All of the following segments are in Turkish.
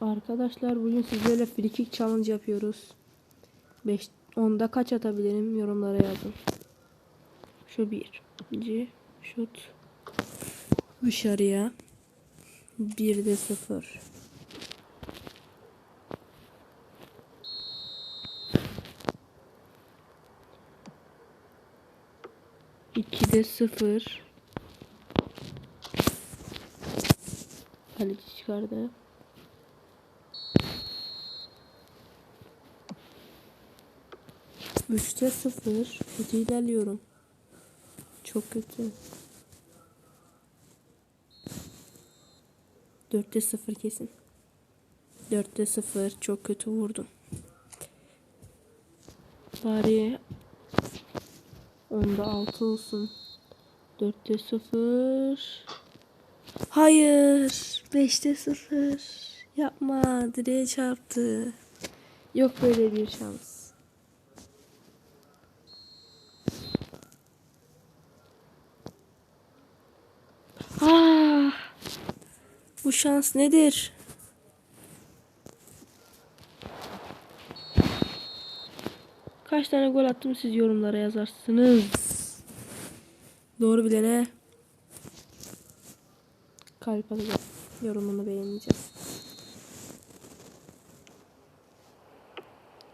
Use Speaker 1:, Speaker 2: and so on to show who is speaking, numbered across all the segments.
Speaker 1: Arkadaşlar bugün sizlerle free kick challenge yapıyoruz. 5 10'da kaç atabilirim yorumlara yazın. Şu bir. İkinci şut dışarıya. Bir de sıfır. İki de sıfır. Kaleci çıkardı. Üçte sıfır. Kötü ilerliyorum. Çok kötü. Dörtte sıfır kesin. Dörtte sıfır. Çok kötü vurdum. Bari onda altı olsun. Dörtte sıfır. Hayır. Beşte sıfır. Yapma. Direğe çarptı. Yok böyle bir şans. Bu şans nedir? Kaç tane gol attım siz yorumlara yazarsınız. Doğru bilene kalp atacağım. Yorumunu beğeneceğim.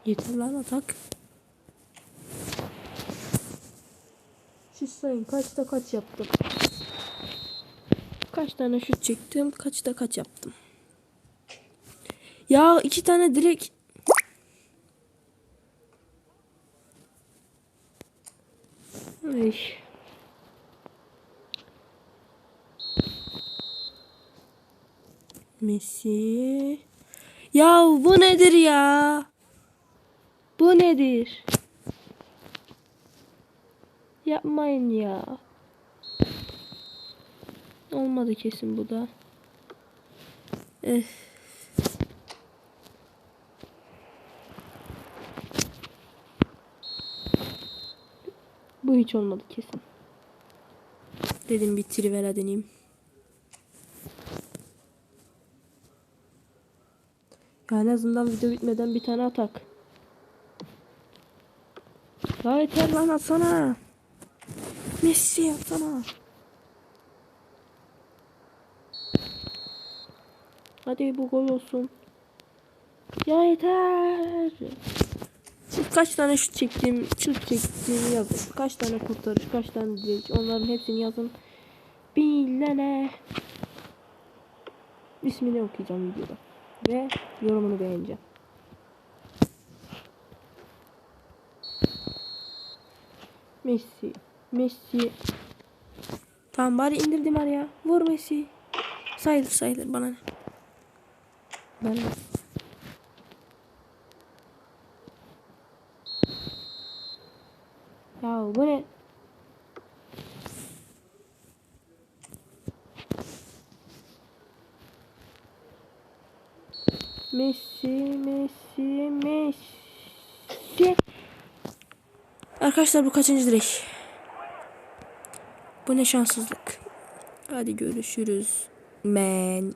Speaker 1: Yeter lan atak. Siz sayın kaçta kaç yaptım. Kaç tane şut çektim, kaçta kaç yaptım. Ya iki tane direkt Ay. Messi. Ya bu nedir ya? Bu nedir? Yapmayın ya. Olmadı kesin bu da. Eh. Bu hiç olmadı kesin. Dedim bir trivela deneyeyim. Ya en azından video bitmeden bir tane atak. Ya yeter lan atsana. Messi atsana. Hadi bu gol olsun. Ya yeter. Kaç tane şut çektim, şut çektiğimi yazın. Kaç tane kurtarış, kaç tane direk. Onların hepsini yazın. Bilene. İsmini okuyacağım videoda. Ve yorumunu beğeneceğim. Messi. Messi. Tamam bari indirdim araya. Vur Messi. Sayılır sayılır bana ne. Ben Ya bu ne? Messi, Messi, Messi. Arkadaşlar bu kaçıncı direk? Bu ne şanssızlık. Hadi görüşürüz. Men.